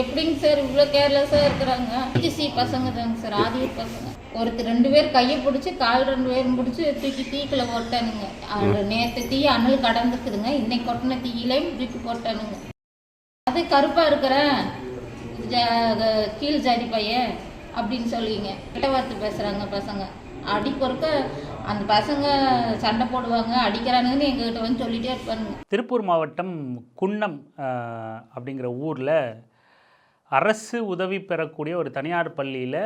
எப்படிங்க சார் இவ்வளோ கேர்லெஸ்ஸாக இருக்கிறாங்க? டிசி பசங்க தாங்க சார் ஆதியூர் பசங்க. ஒருத்தர் ரெண்டு பேர் கையை பிடிச்சி கால் ரெண்டு பேரும் பிடிச்சி தூக்கி தீக்கில் போட்டானுங்க. அது நேற்று தீ அனல் கடந்துக்குதுங்க இன்னைக்கு கொட்டின தீயிலையும் தூக்கி போட்டானுங்க. அது கருப்பாக இருக்கிறேன் கீழ் ஜாதி பையன் அப்படின்னு சொல்லிங்க கிட்டவார்த்து பேசுகிறாங்க பசங்க. அடி பொறுக்க அந்த பசங்க சண்டை போடுவாங்க அடிக்கிறானுங்கன்னு எங்ககிட்ட வந்து சொல்லிட்டே இருப்பானுங்க. திருப்பூர் மாவட்டம் குன்னம் அப்படிங்கிற ஊரில் அரசு உதவி பெறக்கூடிய ஒரு தனியார் பள்ளியில்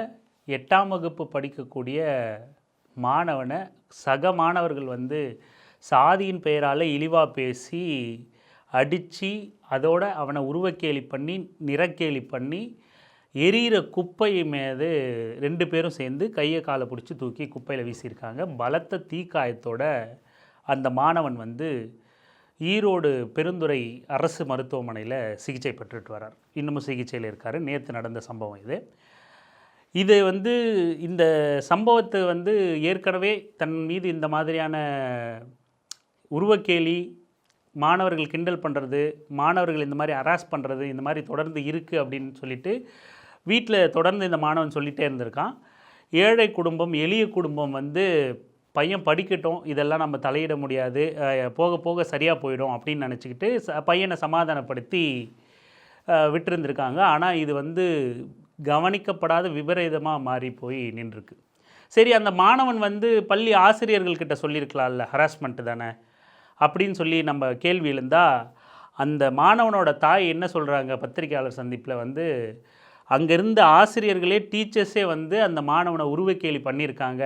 எட்டாம் வகுப்பு படிக்கக்கூடிய மாணவனை சக மாணவர்கள் வந்து சாதியின் பெயரால் இழிவாக பேசி அடித்து அதோட அவனை உருவக்கேலி பண்ணி நிறக்கேலி பண்ணி எரியிற குப்பை மீது ரெண்டு பேரும் சேர்ந்து கையை காலை பிடிச்சி தூக்கி குப்பையில் வீசியிருக்காங்க. பலத்த தீக்காயத்தோட அந்த மாணவன் வந்து ஈரோடு பெருந்துறை அரசு மருத்துவமனையில் சிகிச்சை பெற்றுட்டு வரார். இன்னமும் சிகிச்சையில் இருக்கார். நேற்று நடந்த சம்பவம் இது. இது வந்து இந்த சம்பவத்தை வந்து ஏற்கனவே தன் மீது இந்த மாதிரியான உருவக்கேலி மாணவர்கள் கிண்டல் பண்ணுறது மாணவர்கள் இந்த மாதிரி அராஸ் பண்ணுறது இந்த மாதிரி தொடர்ந்து இருக்குது அப்படின்னு சொல்லிட்டு வீட்டில் தொடர்ந்து இந்த மாணவன் சொல்லிகிட்டே இருந்திருக்கான். ஏழை குடும்பம் எளிய குடும்பம் வந்து பையன் படிக்கட்டும் இதெல்லாம் நம்ம தலையிட முடியாது போக போக சரியாக போயிடும் அப்படின்னு நினச்சிக்கிட்டு ச பையனை சமாதானப்படுத்தி விட்டுருந்துருக்காங்க. ஆனால் இது வந்து கவனிக்கப்படாத விபரீதமாக மாறி போய் நின்றுருக்கு. சரி அந்த மாணவன் வந்து பள்ளி ஆசிரியர்கள்கிட்ட சொல்லியிருக்கலாம்ல ஹராஸ்மெண்ட்டு தானே அப்படின்னு சொல்லி நம்ம கேள்வி எழுந்தால் அந்த மாணவனோட தாய் என்ன சொல்கிறாங்க பத்திரிகையாளர் சந்திப்பில் வந்து அங்கே இருந்த ஆசிரியர்களே டீச்சர்ஸே வந்து அந்த மாணவனை உருவக்கேலி பண்ணியிருக்காங்க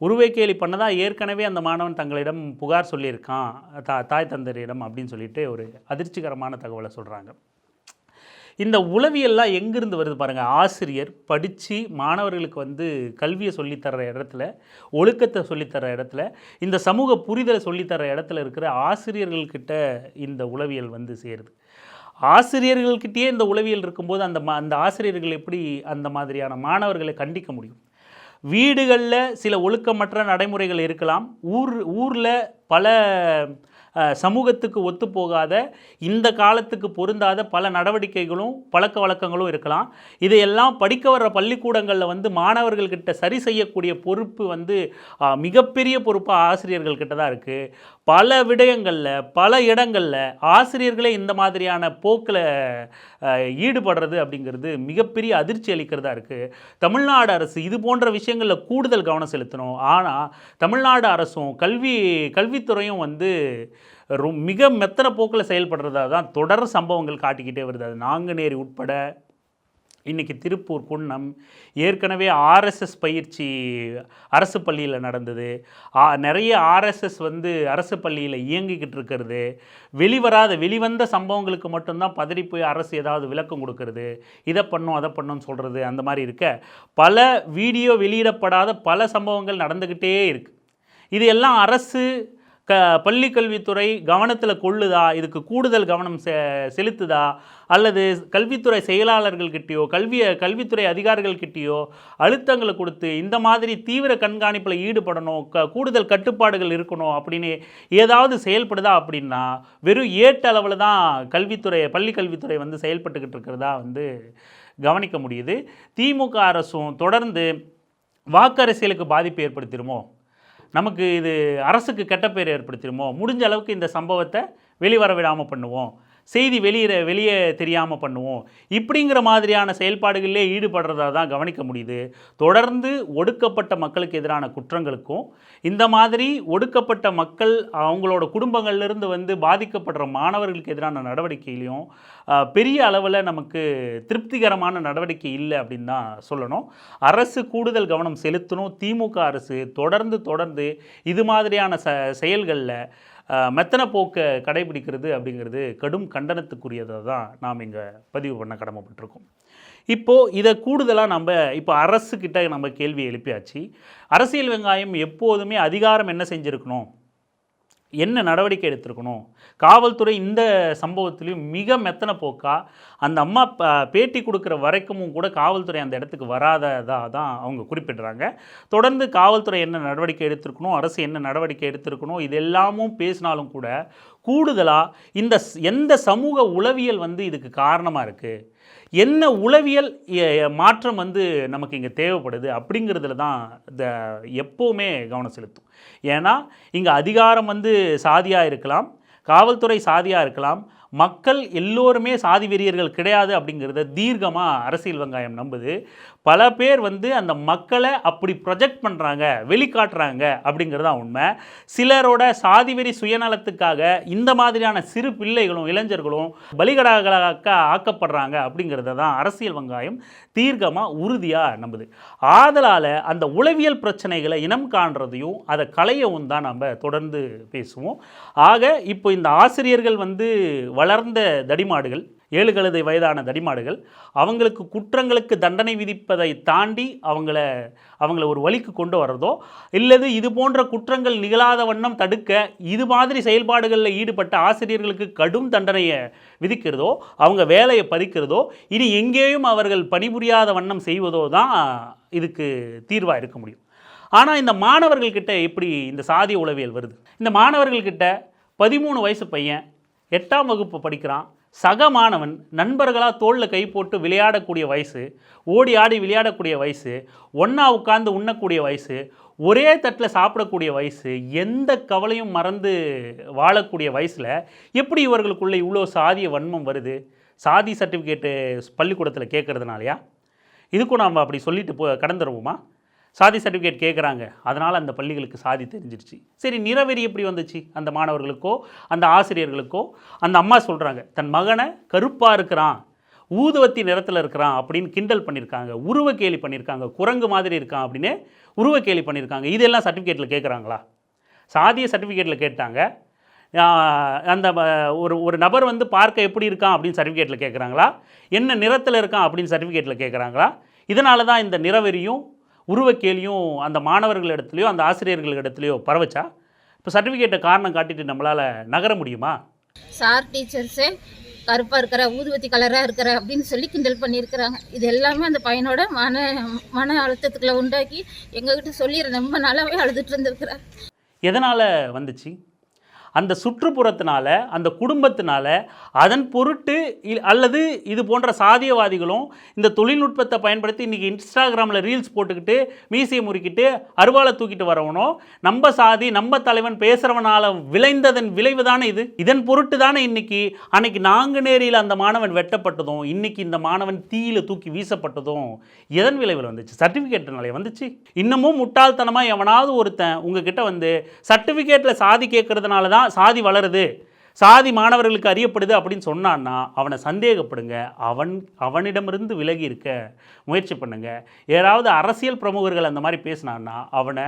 உருவக்கேலி பண்ணதான் ஏற்கனவே அந்த மாணவன் தங்களிடம் புகார் சொல்லியிருக்கான் தா தாய் தந்தரிடம் அப்படின்னு சொல்லிட்டு ஒரு அதிர்ச்சிகரமான தகவலை சொல்கிறாங்க இந்த உளவியல்லாம் எங்கிருந்து வருது பாருங்கள் ஆசிரியர் படித்து மாணவர்களுக்கு வந்து கல்வியை சொல்லித்தர இடத்துல ஒழுக்கத்தை சொல்லித்தர இடத்துல இந்த சமூக புரிதலை சொல்லித்தர இடத்துல இருக்கிற ஆசிரியர்கள்கிட்ட இந்த உளவியல் வந்து சேருது. ஆசிரியர்கள்கிட்டயே இந்த உளவியல் இருக்கும்போது அந்த மா அந்த ஆசிரியர்கள் எப்படி அந்த மாதிரியான மாணவர்களை கண்டிக்க முடியும்? வீடுகளில் சில ஒழுக்கமற்ற நடைமுறைகள் இருக்கலாம். ஊர் ஊரில் பல சமூகத்துக்கு ஒத்துப்போகாத இந்த காலத்துக்கு பொருந்தாத பல நடவடிக்கைகளும் பழக்க வழக்கங்களும் இருக்கலாம். இதையெல்லாம் படிக்க வர்ற பள்ளிக்கூடங்களில் வந்து மாணவர்கள்கிட்ட சரி செய்யக்கூடிய பொறுப்பு வந்து மிகப்பெரிய பொறுப்பு ஆசிரியர்கள்கிட்ட தான் இருக்குது பல விடயங்களில் பல இடங்களில் ஆசிரியர்களே இந்த மாதிரியான போக்கில் ஈடுபடுறது அப்படிங்கிறது மிகப்பெரிய அதிர்ச்சி அளிக்கிறதா இருக்குது தமிழ்நாடு அரசு இது போன்ற விஷயங்களில் கூடுதல் கவனம் செலுத்தணும். ஆனால் தமிழ்நாடு அரசும் கல்வி கல்வித்துறையும் வந்து மிக மெத்தன போக்கில் செயல்படுறதா தான் தொடர் சம்பவங்கள் காட்டிக்கிட்டே வருது. அது நாங்குநேரி உட்பட இன்றைக்கி திருப்பூர் குன்னம் ஏற்கனவே ஆர்எஸ்எஸ் பயிற்சி அரசு பள்ளியில் நடந்தது. ஆ, நிறைய ஆர்எஸ்எஸ் வந்து அரசு பள்ளியில் இயங்கிக்கிட்டு இருக்கிறது. வெளிவராத வெளிவந்த சம்பவங்களுக்கு மட்டும்தான் பதறி போய் அரசு ஏதாவது விளக்கம் கொடுக்கறது. இதை பண்ணும் அதை பண்ணும் சொல்கிறது அந்த மாதிரி இருக்க பல வீடியோ வெளியிடப்படாத பல சம்பவங்கள் நடந்துக்கிட்டே இருக்குது இது எல்லாம் அரசு க பள்ளி கல்வித்துறை கவனத்தில் கொள்ளுதா? இதுக்கு கூடுதல் கவனம் செ செலுத்துதா? அல்லது கல்வித்துறை செயலாளர்கள்கிட்டயோ கல்வி கல்வித்துறை அதிகாரிகள்கிட்டயோ அழுத்தங்களை கொடுத்து இந்த மாதிரி தீவிர கண்காணிப்பில் ஈடுபடணும் க கூடுதல் கட்டுப்பாடுகள் இருக்கணும் அப்படின்னு ஏதாவது செயல்படுதா அப்படின்னா வெறும் ஏட்டளவில் தான் கல்வித்துறை பள்ளி கல்வித்துறை வந்து செயல்பட்டுக்கிட்டு இருக்கிறதா வந்து கவனிக்க முடியுது. திமுக அரசும் தொடர்ந்து வாக்கரசியலுக்கு பாதிப்பு ஏற்படுத்திடுமோ? நமக்கு இது அரசுக்கு கெட்ட பேர் ஏற்படுத்திடுமோ? முடிஞ்ச அளவுக்கு இந்த சம்பவத்தை வெளிவர விடாமல் பண்ணுவோம். செய்தி வெளியிட வெளியே தெரியாமல் பண்ணுவோம். இப்படிங்கிற மாதிரியான செயல்பாடுகளிலே ஈடுபடுறதா தான் கவனிக்க முடியுது. தொடர்ந்து ஒடுக்கப்பட்ட மக்களுக்கு எதிரான குற்றங்களுக்கும் இந்த மாதிரி ஒடுக்கப்பட்ட மக்கள் அவங்களோட குடும்பங்கள்லேருந்து வந்து பாதிக்கப்படுற மாணவர்களுக்கு எதிரான நடவடிக்கையிலையும் பெரிய அளவில் நமக்கு திருப்திகரமான நடவடிக்கை இல்லை அப்படின்னு தான் சொல்லணும். அரசு கூடுதல் கவனம் செலுத்தணும். திமுக அரசு தொடர்ந்து தொடர்ந்து இது மாதிரியான ச செயல்களில் மெத்தன போக்கை கடைபிடிக்கிறது அப்படிங்கிறது கடும் கண்டனத்துக்குரியதாக தான் நாம் இங்கே பதிவு பண்ண கடமைப்பட்டிருக்கோம். இப்போது இதை கூடுதலாக நம்ம இப்போ அரசுக்கிட்ட நம்ம கேள்வி எழுப்பியாச்சு. அரசியல் வெங்காயம் எப்போதுமே அதிகாரம் என்ன செஞ்சுருக்கணும்? என்ன நடவடிக்கை எடுத்திருக்கணும்? காவல்துறை இந்த சம்பவத்திலையும் மிக மெத்தன போக்கா? அந்த அம்மா ப- பேட்டி கொடுக்குற வரைக்கும் கூட காவல்துறை அந்த இடத்துக்கு வராததாக தான் அவங்க குறிப்பிடுறாங்க. தொடர்ந்து காவல்துறை என்ன நடவடிக்கை எடுத்திருக்கணும்? அரசு என்ன நடவடிக்கை எடுத்திருக்கணும்? இது எல்லாமும் பேசினாலும் கூட கூடுதலாக இந்த ஸ்- எந்த சமூக உளவியல் வந்து இதுக்கு காரணமாக இருக்குது என்ன உளவியல் மாற்றம் வந்து நமக்கு இங்கே தேவைப்படுது அப்படிங்கிறதுல தான் இந்த எப்போவுமே கவனம் செலுத்தும். ஏன்னா இங்கே அதிகாரம் வந்து சாதியாக இருக்கலாம் காவல்துறை சாதியாக இருக்கலாம் மக்கள் எல்லோருமே சாதி வெறியர்கள் கிடையாது அப்படிங்கிறத தீர்க்கமாக அரசியல் வெங்காயம் நம்புது. பல பேர் வந்து அந்த மக்களை அப்படி ப்ரொஜெக்ட் பண்ணுறாங்க வெளிக்காட்டுறாங்க அப்படிங்கிறது தான் உண்மை. சிலரோட சாதிவெறி சுயநலத்துக்காக இந்த மாதிரியான சிறு பிள்ளைகளும் இளைஞர்களும் பலிகடாக்களாக ஆக்கப்படுறாங்க அப்படிங்கிறத தான் அரசியல் வங்காயம் தீர்க்கமாக உறுதியாக நம்புது. ஆதலால் அந்த உளவியல் பிரச்சனைகளை இனம் காண்றதையும் அதை களையவும் தான் நம்ம தொடர்ந்து பேசுவோம். ஆக இப்போ இந்த ஆசிரியர்கள் வந்து வளர்ந்த தடிமாடுகள் ஏழு கழுதை வயதான தடிமாடுகள் அவங்களுக்கு குற்றங்களுக்கு தண்டனை விதிப்பதை தாண்டி அவங்கள அவங்கள ஒரு வழிக்கு கொண்டு வர்றதோ இல்லது இது போன்ற குற்றங்கள் நிகழாத வண்ணம் தடுக்க இது மாதிரி செயல்பாடுகளில் ஈடுபட்ட ஆசிரியர்களுக்கு கடும் தண்டனையை விதிக்கிறதோ அவங்க வேலையை பறிக்கிறதோ இனி எங்கேயும் அவர்கள் பணிபுரியாத வண்ணம் செய்வதோ தான் இதுக்கு தீர்வாக இருக்க முடியும். ஆனால் இந்த மாணவர்கள்கிட்ட எப்படி இந்த சாதிய உளவியல் வருது? இந்த மாணவர்கள்கிட்ட பதிமூணு வயசு பையன் எட்டாம் வகுப்பு படிக்கிறான் சக மாணவன் நண்பர்களாக தோளில் கை போட்டு விளையாடக்கூடிய வயசு ஓடி ஆடி விளையாடக்கூடிய வயசு ஒன்றா உட்காந்து உண்ணக்கூடிய வயசு ஒரே தட்டில் சாப்பிடக்கூடிய வயசு எந்த கவலையும் மறந்து வாழக்கூடிய வயசில் எப்படி இவர்களுக்குள்ளே இவ்வளோ சாதிய வன்மம் வருது? சாதி சர்டிஃபிகேட்டு பள்ளிக்கூடத்தில் கேட்குறதுனாலையா? இதுக்கும் நாம் அப்படி சொல்லிட்டு போ கடந்துருவோமா? சாதி சர்டிஃபிகேட் கேட்குறாங்க அதனால் அந்த பள்ளிகளுக்கு சாதி தெரிஞ்சிருச்சு. சரி நிறவெறி எப்படி வந்துச்சு? அந்த மாணவர்களுக்கோ அந்த ஆசிரியர்களுக்கோ? அந்த அம்மா சொல்கிறாங்க தன் மகனை கருப்பாக இருக்கிறான் ஊதுவத்தி நிறத்தில் இருக்கிறான் அப்படின்னு கிண்டல் பண்ணியிருக்காங்க உருவ கேலி பண்ணியிருக்காங்க குரங்கு மாதிரி இருக்கான் அப்படின்னு உருவ கேலி பண்ணியிருக்காங்க இதெல்லாம் சர்டிஃபிகேட்டில் கேட்குறாங்களா சாதிய சர்டிஃபிகேட்டில் கேட்டாங்க. அந்த ஒரு ஒரு நபர் வந்து பார்க்க எப்படி இருக்கான் அப்படின்னு சர்டிஃபிகேட்டில் கேட்குறாங்களா என்ன நிறத்தில் இருக்கான் அப்படின்னு சர்டிஃபிகேட்டில் கேட்குறாங்களா இதனால தான் இந்த நிறவெறியும் உருவக்கேலியும் அந்த மாணவர்கள் இடத்துலையோ அந்த ஆசிரியர்கள் இடத்துலையோ பரவச்சா? இப்போ சர்டிஃபிகேட்டை காரணம் காட்டிட்டு நம்மளால் நகர முடியுமா? சார் டீச்சர்ஸே கருப்பாக இருக்கிற ஊதுவத்தி கலராக இருக்கிற அப்படின்னு சொல்லி கிண்டல் பண்ணியிருக்கிறாங்க. இது எல்லாமே அந்த பையனோட மன மன அழுத்தத்துக்குள்ள உண்டாக்கி எங்ககிட்ட சொல்லி ரொம்ப நாளாவே அழுதுட்டு இருந்திருக்கிறார். எதனால் வந்துச்சு? அந்த சுற்றுப்புறத்தினால அந்த குடும்பத்தினால அதன் பொருட்டு இல்- அல்லது இது போன்ற சாதியவாதிகளும் இந்த தொழில்நுட்பத்தை பயன்படுத்தி இன்றைக்கி இன்ஸ்டாகிராமில் ரீல்ஸ் போட்டுக்கிட்டு மீசையை முறுக்கிட்டு அருவாளை தூக்கிட்டு வரவனும் நம்ம சாதி நம்ம தலைவன் பேசுகிறவனால் விளைந்ததன் விளைவு தானே இது. இதன் பொருட்டு தானே இன்றைக்கி அன்னைக்கு நாங்குநேரியில் அந்த மாணவன் வெட்டப்பட்டதும் இன்றைக்கி இந்த மாணவன் தீயில் தூக்கி வீசப்பட்டதும் எதன் விளைவில் வந்துச்சு? சர்டிஃபிகேட்னாலே வந்துச்சு. இன்னமும் முட்டாள்தனமாக எவனாவது ஒருத்தன் உங்ககிட்ட வந்து சர்டிஃபிகேட்டில் சாதி கேட்கறதுனால தான் சாதி வளருது சாதி மாணவர்களுக்கு அறியப்படுது அப்படின்னு சொன்னான்னா அவனை சந்தேகப்படுங்க. அவன் அவனிடமிருந்து விலகி இருக்க முயற்சி பண்ணுங்க. ஏதாவது அரசியல் பிரமுகர்கள் அந்த மாதிரி பேசினான்னா அவனை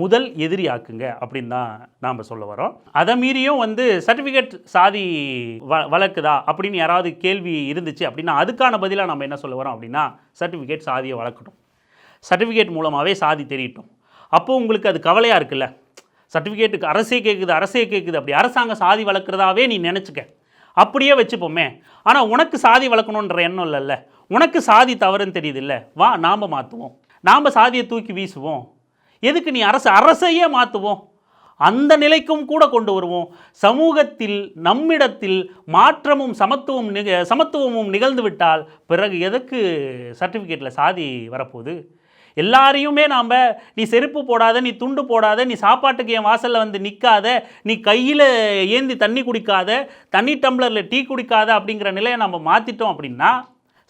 முதல் எதிரியாக்குங்க அப்படின்னு தான் நாம் சொல்ல வரோம். அதை மீறியும் வந்து சர்டிஃபிகேட் சாதி வ வளர்க்குதா அப்படின்னு யாராவது கேள்வி இருந்துச்சு அப்படின்னா அதுக்கான பதிலாக நம்ம என்ன சொல்ல வரோம் அப்படின்னா சர்டிஃபிகேட் சாதியை வளர்க்கட்டும். சர்டிஃபிகேட் மூலமாகவே சாதி தெரியட்டும் அப்போது உங்களுக்கு அது கவலையாக இருக்குல்ல? சர்டிஃபிகேட்டுக்கு அரசே கேட்குது அரசே கேட்குது அப்படி அரசாங்கம் சாதி வளர்க்குறதாவே நீ நினச்சிக்க. அப்படியே வச்சுப்போமே. ஆனால் உனக்கு சாதி வளர்க்கணுன்ற எண்ணம் இல்லைல்ல. உனக்கு சாதி தவறுன்னு தெரியுது இல்லை வா நாம் மாற்றுவோம் நாம் சாதியை தூக்கி வீசுவோம். எதுக்கு நீ அரசு அரசையே மாற்றுவோம் அந்த நிலைக்கும் கூட கொண்டு வருவோம். சமூகத்தில் நம்மிடத்தில் மாற்றமும் சமத்துவம் நிக சமத்துவமும் நிகழ்ந்து விட்டால் பிறகு எதுக்கு சர்டிஃபிகேட்டில் சாதி வரப்போகுது? எல்லாரையுமே நாம் நீ செருப்பு போடாத நீ துண்டு போடாத நீ சாப்பாட்டுக்கு என் வாசலில் வந்து நிற்காத நீ கையில் ஏந்தி தண்ணி குடிக்காத தண்ணி டம்ளரில் டீ குடிக்காத அப்படிங்கிற நிலையை நம்ம மாற்றிட்டோம் அப்படின்னா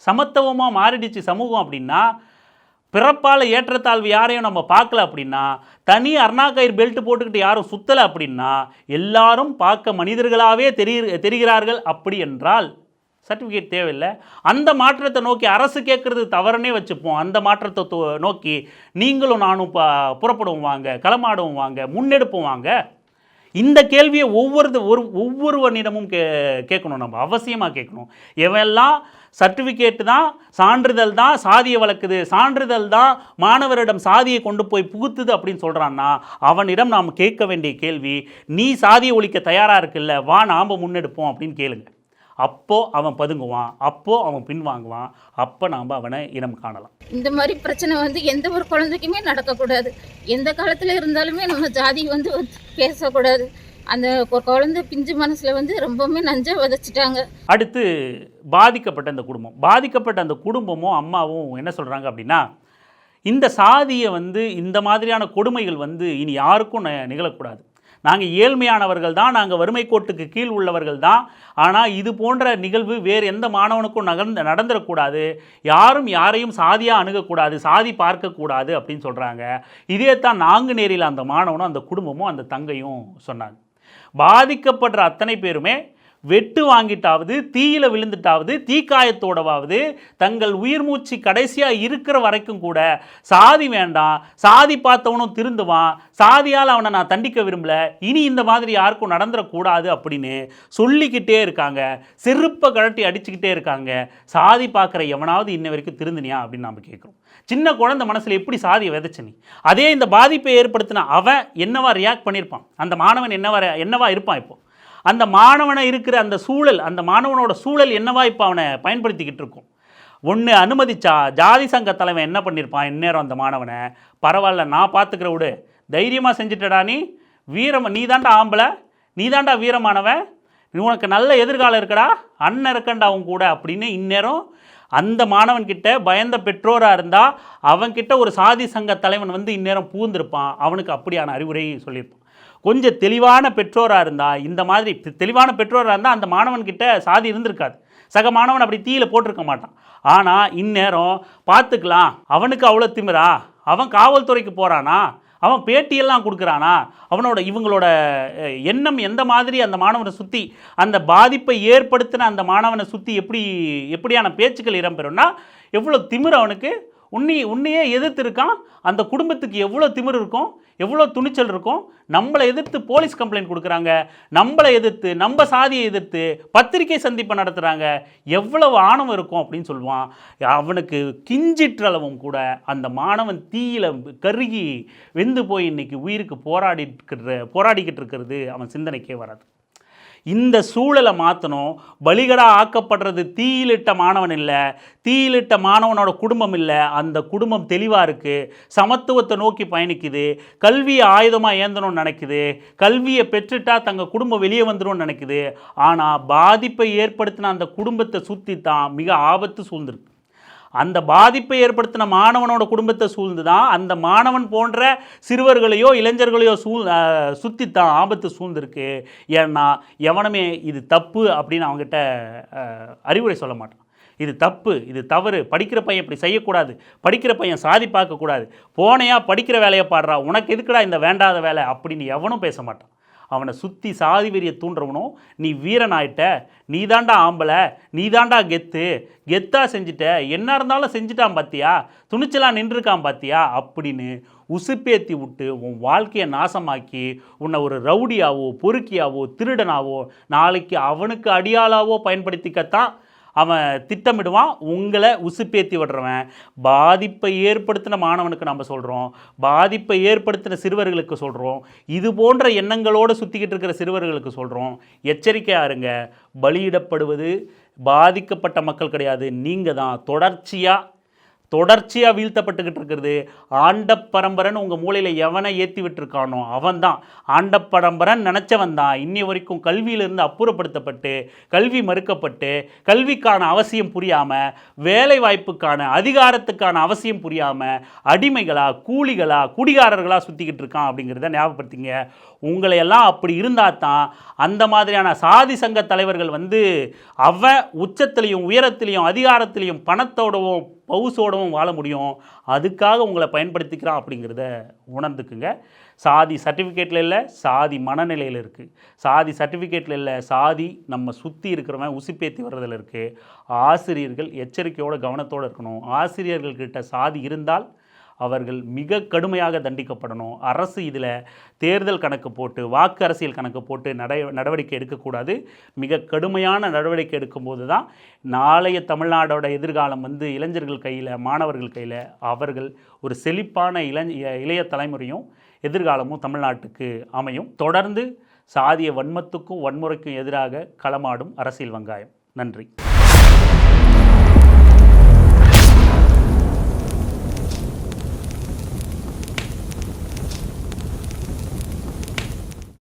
சமத்துவமாக மாறிடுச்சு சமூகம் அப்படின்னா பிறப்பால் ஏற்றத்தாழ்வு யாரையும் நம்ம பார்க்கல அப்படின்னா தனி அருணா கயிறு பெல்ட் போட்டுக்கிட்டு யாரும் சுத்தலை அப்படின்னா எல்லாரும் பார்க்க மனிதர்களாகவே தெரிய தெரிகிறார்கள் அப்படி என்றால் சர்டிஃபிகேட் தேவையில்லை. அந்த மாற்றத்தை நோக்கி அரசு கேட்குறது தவறுனே வச்சுப்போம். அந்த மாற்றத்தை நோக்கி நீங்களும் நானும் ப புறப்படுவோம் வாங்க களமாடுவோம் வாங்க முன்னெடுப்போம் வாங்க. இந்த கேள்வியை ஒவ்வொரு ஒரு ஒவ்வொருவனிடமும் கே கேட்கணும். நம்ம அவசியமாக கேட்கணும். எவெல்லாம் சர்டிஃபிகேட்டு தான் சான்றிதழ் தான் சாதியை வளர்க்குது சான்றிதழ் தான் மாணவரிடம் சாதியை கொண்டு போய் புகுத்துது அப்படின்னு சொல்கிறான்னா அவனிடம் நாம் கேட்க வேண்டிய கேள்வி நீ சாதியை ஒழிக்க தயாராக இருக்குல்ல வா நாம் முன்னெடுப்போம் அப்படின்னு கேளுங்க. அப்போ அவன் பதுங்குவான் அப்போ அவன் பின்வாங்குவான் அப்போ நாம் அவனை இனம் காணலாம். இந்த மாதிரி பிரச்சனை வந்து எந்த ஒரு குழந்தைக்குமே நடக்கக்கூடாது. எந்த காலத்தில் இருந்தாலுமே நம்ம ஜாதி வந்து பேசக்கூடாது. அந்த குழந்தை பிஞ்சு மனசுல வந்து ரொம்பவுமே நஞ்ச விதைச்சிட்டாங்க. அடுத்து பாதிக்கப்பட்ட அந்த குடும்பம். பாதிக்கப்பட்ட அந்த குடும்பமும் அம்மாவும் என்ன சொல்கிறாங்க அப்படின்னா இந்த சாதியை வந்து இந்த மாதிரியான கொடுமைகள் வந்து இனி யாருக்கும் ந- நிகழக்கூடாது. நாங்கள் ஏழ்மையானவர்கள் தான் நாங்கள் வறுமை கோட்டுக்கு கீழ் உள்ளவர்கள் தான். ஆனால் இது போன்ற நிகழ்வு வேறு எந்த மாணவனுக்கும் நகர்ந்து நடந்துடக்கூடாது யாரும் யாரையும் சாதியாக அணுகக்கூடாது சாதி பார்க்கக்கூடாது அப்படின்னு சொல்கிறாங்க இதே தான் நாங்குநேரியில் அந்த மாணவனும் அந்த குடும்பமும் அந்த தங்கையும் சொன்னாங்க. பாதிக்கப்படுற அத்தனை பேருமே வெட்டு வாங்கிட்டாவது தீயில விழுந்துட்டாவது தீக்காயத்தோடவாவது தங்கள் உயிர் மூச்சு கடைசியாக இருக்கிற வரைக்கும் கூட சாதி வேண்டாம் சாதி பார்த்தவனும் திருந்துவான் சாதியால் அவனை நான் தண்டிக்க விரும்பல இனி இந்த மாதிரி யாருக்கும் நடந்துடக்கூடாது அப்படின்னு சொல்லிக்கிட்டே இருக்காங்க. செருப்பை கழட்டி அடிச்சுக்கிட்டே இருக்காங்க. சாதி பார்க்குற எவனாவது இன்ன வரைக்கும் திருந்தினியா அப்படின்னு நம்ம கேட்குறோம் சின்ன குழந்தை மனசில் எப்படி சாதியை விதைச்சு நீ? அதே இந்த பாதிப்பை ஏற்படுத்தின அவன் என்னவா ரியாக்ட் பண்ணியிருப்பான்? அந்த மாணவன் என்னவா என்னவா இருப்பான் இப்போ? அந்த மாணவனை இருக்கிற அந்த சூழல் அந்த மாணவனோட சூழல் என்னவா இப்போ அவனை பயன்படுத்திக்கிட்டு இருக்கும்? ஒன்று அனுமதிச்சா ஜாதி சங்க தலைவன் என்ன பண்ணியிருப்பான் இந்நேரம் அந்த மாணவனை? பரவாயில்ல நான் பார்த்துக்கிற விடு. தைரியமாக செஞ்சுட்டடா நீ. வீரம் நீ தாண்டா ஆம்பளை. நீ தாண்டா வீரமானவன் உனக்கு நல்ல எதிர்காலம் இருக்கடா. அண்ணன் இருக்கண்டா அவன் கூட அப்படின்னு இந்நேரம் அந்த மாணவன்கிட்ட பயந்த பெற்றோராக இருந்தால் அவன்கிட்ட ஒரு சாதி சங்க தலைவன் வந்து இந்நேரம் பூந்திருப்பான் அவனுக்கு அப்படியான அறிவுரை சொல்லியிருப்பான். கொஞ்சம் தெளிவான பெற்றோராக இருந்தால் இந்த மாதிரி தெ- தெளிவான பெற்றோராக இருந்தால் அந்த மாணவன்கிட்ட சாதி இருந்திருக்காது. சக மாணவன் அப்படி தீயில போட்டிருக்க மாட்டான். ஆனால் இந்நேரம் பார்த்துக்கலாம் அவனுக்கு அவ்வளோ திமிரா? அவன் காவல்துறைக்கு போகிறானா அவன் பேட்டியெல்லாம் கொடுக்குறானா? அவனோட இவங்களோட எண்ணம் எந்த மாதிரி? அந்த மாணவனை சுற்றி அந்த பாதிப்பை ஏற்படுத்தின அந்த மாணவனை சுற்றி எப்படி எப்படியான பேச்சுக்கள் இடம்பெறும்னா எவ்வளோ திமிர் அவனுக்கு உன்னி உன்னையே எதிர்த்து இருக்கான் அந்த குடும்பத்துக்கு எவ்வளோ திமிரு இருக்கும் எவ்வளோ துணிச்சல் இருக்கும். நம்மளை எதிர்த்து போலீஸ் கம்ப்ளைண்ட் கொடுக்குறாங்க. நம்மளை எதிர்த்து நம்ம சாதியை எதிர்த்து பத்திரிகை சந்திப்பை நடத்துகிறாங்க எவ்வளவு ஆணவம் இருக்கும் அப்படின்னு சொல்லுவான். அவனுக்கு கிஞ்சிற்றளவும் கூட அந்த மாணவன் தீயில கருகி வெந்து போய் இன்னைக்கு உயிருக்கு போராடிக்கிற போராடிக்கிட்டு இருக்கிறது அவன் சிந்தனைக்கே வராது. இந்த சூழலை மாற்றணும் பலிகடா ஆக்கப்படுறது தீயிலிட்ட மாணவன் இல்லை. தீயிலிட்ட மாணவனோட குடும்பம் இல்லை. அந்த குடும்பம் தெளிவாக இருக்குது சமத்துவத்தை நோக்கி பயணிக்குது. கல்வியை ஆயுதமாக ஏந்தணும்னு நினைக்குது. கல்வியை பெற்றுட்டா தங்கள் குடும்பம் வெளியே வந்துடும் நினைக்குது. ஆனால் பாதிப்பை ஏற்படுத்தின அந்த குடும்பத்தை சுற்றி தான் மிக ஆபத்து சூழ்ந்திருக்கு. அந்த பாதிப்பை ஏற்படுத்தின மாணவனோட குடும்பத்தை சூழ்ந்து தான் அந்த மாணவன் போன்ற சிறுவர்களையோ இளைஞர்களையோ சூழ் சுற்றித்தான் ஆபத்து சூழ்ந்திருக்கு. ஏன்னா எவனுமே இது தப்பு அப்படின்னு அவங்ககிட்ட அறிவுரை சொல்ல மாட்டான். இது தப்பு இது தவறு படிக்கிற பையன் இப்படி செய்யக்கூடாது படிக்கிற பையன் சாதி பார்க்கக்கூடாது போனையா படிக்கிற வேலையை பாடுறா உனக்கு எதுக்குடா இந்த வேண்டாத வேலை அப்படின்னு எவனும் பேச மாட்டான். அவனை சுற்றி சாதி வெறியை தூண்டுறவனும் நீ வீரன் ஆயிட்ட நீ தாண்டா ஆம்பளை நீ தாண்டா கெத்து கெத்தாக செஞ்சுட்ட என்ன இருந்தாலும் செஞ்சுட்டான் பார்த்தியா துணிச்சலாக நின்றுருக்கான் பார்த்தியா அப்படின்னு உசுப்பேத்தி விட்டு உன் வாழ்க்கையை நாசமாக்கி உன்னை ஒரு ரவுடியாவோ பொறுக்கியாவோ திருடனாவோ நாளைக்கு அவனுக்கு அடியாளாவோ பயன்படுத்திக்கத்தான் அவன் திட்டமிடுவான் உங்களை உசுப்பேத்தி விடுறவன். பாதிப்பை ஏற்படுத்தின மாணவனுக்கு நம்ம சொல்கிறோம் பாதிப்பை ஏற்படுத்தின சிறுவர்களுக்கு சொல்கிறோம் இது போன்ற எண்ணங்களோடு சுற்றிக்கிட்டு இருக்கிற சிறுவர்களுக்கு சொல்கிறோம் எச்சரிக்கையாக இருங்க. பலியிடப்படுவது பாதிக்கப்பட்ட மக்கள் கிடையாது. நீங்கள் தான். தொடர்ச்சியாக தொடர்ச்சியாக வீழ்த்தப்பட்டுக்கிட்டு இருக்கிறது ஆண்ட பரம்பரன் உங்கள் மூளையில் எவனை ஏற்றி விட்டுருக்கானோ அவன் தான் ஆண்ட பரம்பரன் நினச்சவன் தான். இன்னி வரைக்கும் கல்வியிலிருந்து அப்புறப்படுத்தப்பட்டு கல்வி மறுக்கப்பட்டு கல்விக்கான அவசியம் புரியாமல் வேலை வாய்ப்புக்கான அதிகாரத்துக்கான அவசியம் புரியாமல் அடிமைகளாக கூலிகளாக குடிகாரர்களாக சுற்றிக்கிட்டு இருக்கான் அப்படிங்கிறத ஞாபகப்படுத்திங்க. உங்களை எல்லாம் அப்படி இருந்தால் தான் அந்த மாதிரியான சாதி சங்க தலைவர்கள் வந்து அவ உச்சத்திலையும் உயரத்திலையும் அதிகாரத்திலையும் பணத்தோடவும் பவுசோடவும் வாழ முடியும். அதுக்காக உங்களை பயன்படுத்திக்கிறான் அப்படிங்கிறத உணர்ந்துக்குங்க. சாதி சர்டிஃபிகேட்டில் இல்லை சாதி மனநிலையில் இருக்குது சாதி சர்டிஃபிகேட்டில் இல்லை சாதி நம்ம சுற்றி இருக்கிறவன் உசுப்பேத்தி வர்றதில் இருக்குது ஆசிரியர்கள் எச்சரிக்கையோட கவனத்தோடு இருக்கணும். ஆசிரியர்கள்கிட்ட சாதி இருந்தால் அவர்கள் மிக கடுமையாக தண்டிக்கப்படணும். அரசு இதில் தேர்தல் கணக்கு போட்டு வாக்கு அரசியல் கணக்கு போட்டு நடை நடவடிக்கை எடுக்கக்கூடாது. மிக கடுமையான நடவடிக்கை எடுக்கும்போது தான் நாளைய தமிழ்நாடோட எதிர்காலம் வந்து இளைஞர்கள் கையில் மாணவர்கள் கையில் அவர்கள் ஒரு செழிப்பான இளஞ இளைய தலைமுறையும் எதிர்காலமும் தமிழ்நாட்டுக்கு அமையும். தொடர்ந்து சாதிய வன்மத்துக்கும் வன்முறைக்கும் எதிராக களமாடும் அரசியல் வெங்காயம். நன்றி.